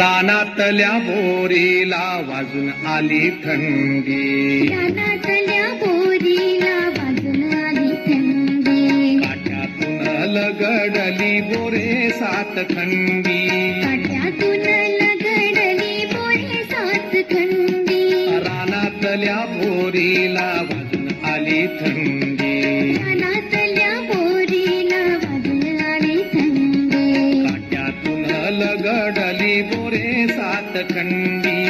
तानातल्या बोरीला वाजून आली थंडी. रानातल्या बोरीला वाजून आली थंडी. काट्यातून लगडली बोरे सात खंडी. काट्यातून लगडली बोरे सात खंडी. रानातल्या बोरीला वाजून आली थंडी. लगडली बोरे सात खंडी.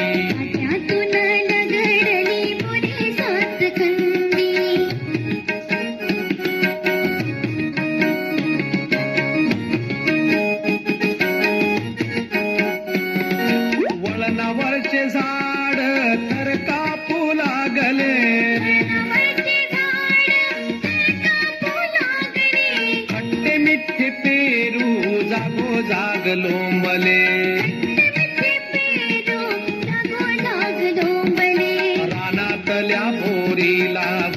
जागो जाग लोंबले रानातल्या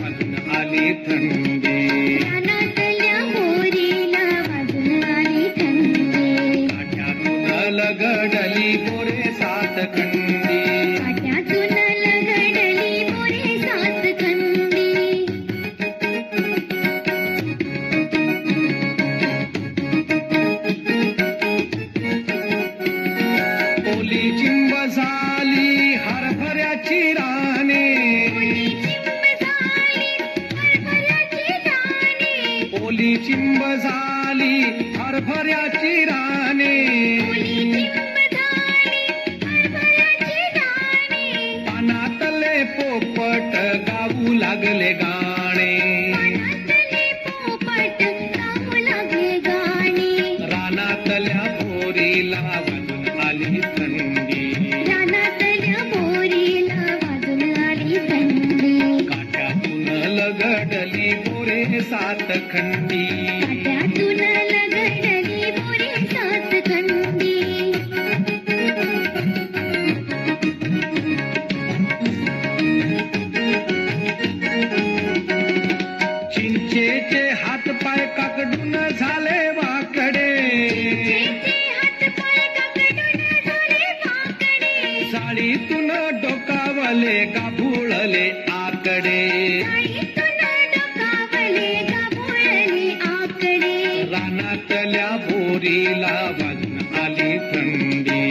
वाजून आली थंडी. चिंब झाली हरभऱ्याची राणे. पानातले पोपट गाऊ लागले गाणे. रानातल्या बोरीला बोरे सात खंडी. चिंचेचे हात पाय काकडून झाले वाकडे. साडीतून डोकावले गाभुळले आकडे. रानातल्या बोरीला वाजून आली थंडी.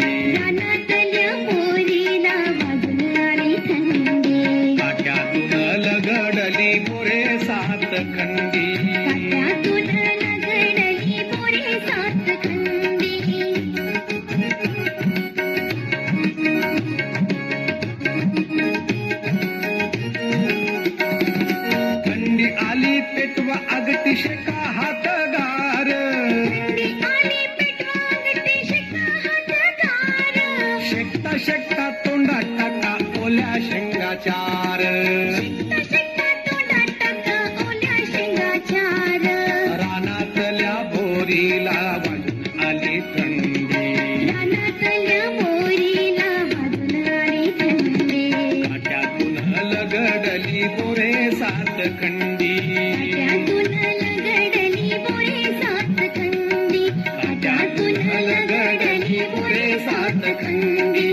काट्यातून लगडली बोरे सात खंडी. थंडी आली पेटवा अगटी शेका. शिकता शेकता तोंडात टाका ओल्या शेंगा रानातल्या बोरीला वाजून आली थंडी. काट्यातून लगडली गोरे खंडी. ಕನಕಂಗಿ